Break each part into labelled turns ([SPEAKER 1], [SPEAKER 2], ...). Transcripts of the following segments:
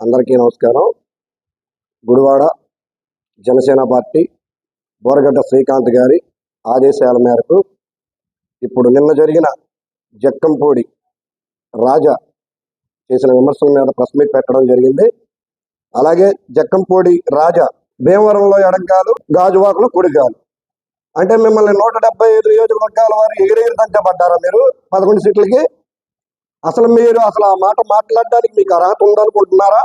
[SPEAKER 1] అందరికీ నమస్కారం. గుడివాడ జనసేన పార్టీ బోరగడ్డ శ్రీకాంత్ గారి ఆదేశాల మేరకు ఇప్పుడు నిన్న జరిగిన జక్కంపూడి రాజా చేసిన విమర్శల మీద ప్రెస్ మీట్ పెట్టడం జరిగింది. అలాగే జక్కంపూడి రాజా భీమవరంలో ఎడంకాలు గాజువాకులు కుడిగాలు. అంటే మిమ్మల్ని నూట డెబ్బై ఐదు నియోజకవర్గాల వారు ఎగిరెగిరి పడ్డారా మీరు? పదకొండు సీట్లకి అసలు మీరు అసలు ఆ మాట మాట్లాడడానికి మీకు అర్హత ఉందనుకుంటున్నారా?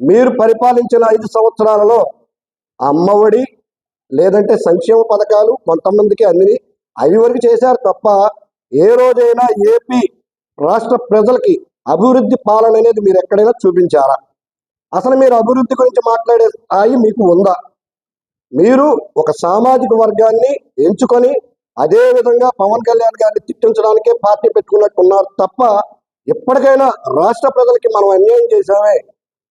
[SPEAKER 1] మీరు పరిపాలించిన ఐదు సంవత్సరాలలో అమ్మఒడి లేదంటే సంక్షేమ పథకాలు కొంతమందికి అందిని అవి వరకు చేశారు తప్ప ఏ రోజైనా ఏపీ రాష్ట్ర ప్రజలకి అభివృద్ధి పాలన అనేది మీరు ఎక్కడైనా చూపించారా? అసలు మీరు అభివృద్ధి గురించి మాట్లాడే స్థాయి మీకు ఉందా? మీరు ఒక సామాజిక వర్గాన్ని ఎంచుకొని అదే విధంగా పవన్ కళ్యాణ్ గారిని తిట్టించడానికే పార్టీ పెట్టుకున్నట్టున్నారు తప్ప ఎప్పటికైనా రాష్ట్ర ప్రజలకి మనం అన్యాయం చేశామే.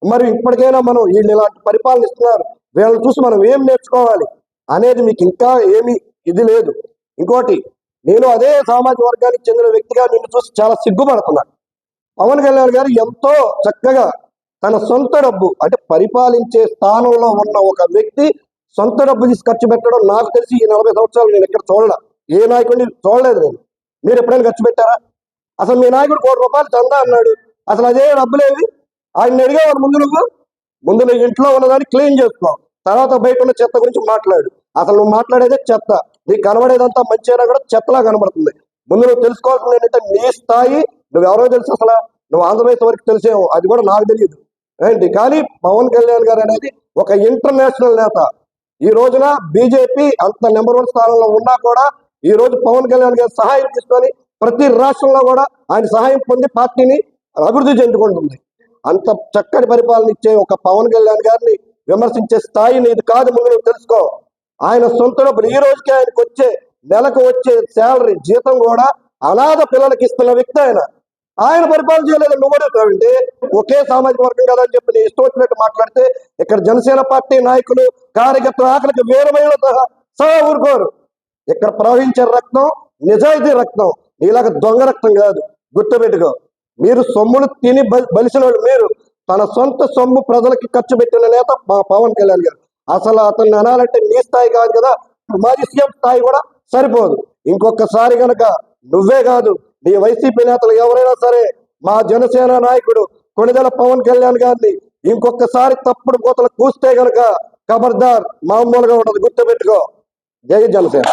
[SPEAKER 1] మరి ఇప్పటికైనా మనం వీళ్ళు ఇలాంటి పరిపాలన ఇస్తున్నారు. వీళ్ళని చూసి మనం ఏం నేర్చుకోవాలి అనేది మీకు ఇంకా ఏమీ ఇది లేదు. ఇంకోటి నేను అదే సామాజిక వర్గానికి చెందిన వ్యక్తిగా నిన్ను చూసి చాలా సిగ్గుపడుతున్నాను పవన్ కళ్యాణ్ గారు ఎంతో చక్కగా తన సొంత డబ్బు అంటే పరిపాలించే స్థానంలో ఉన్న ఒక వ్యక్తి సొంత డబ్బు తీసి ఖర్చు పెట్టడం నాకు తెలిసి ఈ నలభై సంవత్సరాలు నేను ఎక్కడ చూడడం ఏ నాయకుడిని చూడలేదు నేను. మీరు ఎప్పుడైనా ఖర్చు పెట్టారా? అసలు మీ నాయకుడు కోటి రూపాయలు చందా అన్నాడు. అసలు అదే డబ్బులేవి ఆయన అడిగేవాడు ముందు నువ్వు? ముందు నువ్వు ఇంట్లో ఉన్నదాన్ని క్లీన్ చేసుకో. తర్వాత బయట ఉన్న చెత్త గురించి మాట్లాడు. అసలు నువ్వు మాట్లాడేదే చెత్త. నీకు కనబడేదంతా మంచిగా కూడా చెత్తలా కనబడుతుంది. ముందు నువ్వు తెలుసుకోవాల్సింది ఏంటంటే నీ స్థాయి నువ్వు ఎవరో తెలుసు అసలు. నువ్వు ఆంధ్రప్రదేశ్ వరకు తెలిసేవు. అది కూడా నాకు తెలియదు. ఏంటి? కానీ పవన్ కళ్యాణ్ గారు అనేది ఒక ఇంటర్నేషనల్ నేత. ఈ రోజున బీజేపీ అంత నెంబర్ వన్ స్థానంలో ఉన్నా కూడా ఈ రోజు పవన్ కళ్యాణ్ గారి సహాయం తీసుకొని ప్రతి రాష్ట్రంలో కూడా ఆయన సహాయం పొంది పార్టీని అభివృద్ధి చెందుకుంటుంది. అంత చక్కటి పరిపాలన ఇచ్చే ఒక పవన్ కళ్యాణ్ గారిని విమర్శించే స్థాయి నీది కాదు ముందు నువ్వు తెలుసుకో. ఆయన సొంత డబ్బులు ఈ రోజుకి ఆయనకు వచ్చే నెలకు వచ్చే శాలరీ జీతం కూడా అనాథ పిల్లలకి ఇస్తున్న వ్యక్తి ఆయన. ఆయన పరిపాలన చేయలేదు. నువ్వు అడుగుతావండి ఒకే సామాజిక వర్గం కదా అని చెప్పి నీ ఇష్టం వచ్చినట్టు మాట్లాడితే ఇక్కడ జనసేన పార్టీ నాయకులు కార్యకర్తల ఆకలికి వేరమైన సహా ఊరుకోరు. ఇక్కడ ప్రవహించే రక్తం నిజాయితీ రక్తం నీలాగా దొంగ రక్తం కాదు. గుర్తుపెట్టుకో మీరు సొమ్ములు తిని బలి- బలిసిన వాళ్ళు మీరు తన సొంత సొమ్ము ప్రజలకి ఖర్చు పెట్టిన నేత మా పవన్ కళ్యాణ్ గారు. అసలు అతన్ని అనాలంటే నీ స్థాయి కాదు కదా మాజీ సీఎం స్థాయి కూడా సరిపోదు. ఇంకొకసారి కనుక నువ్వే కాదు నీ వైసీపీ నేతలు ఎవరైనా సరే మా జనసేన నాయకుడు కొనిదెల పవన్ కళ్యాణ్ గారిని ఇంకొకసారి తప్పుడు కోతలు కూస్తే గనక ఖబర్దార్ మామూలుగా ఉండదు. గుర్తుపెట్టుకో. जय जल सेना।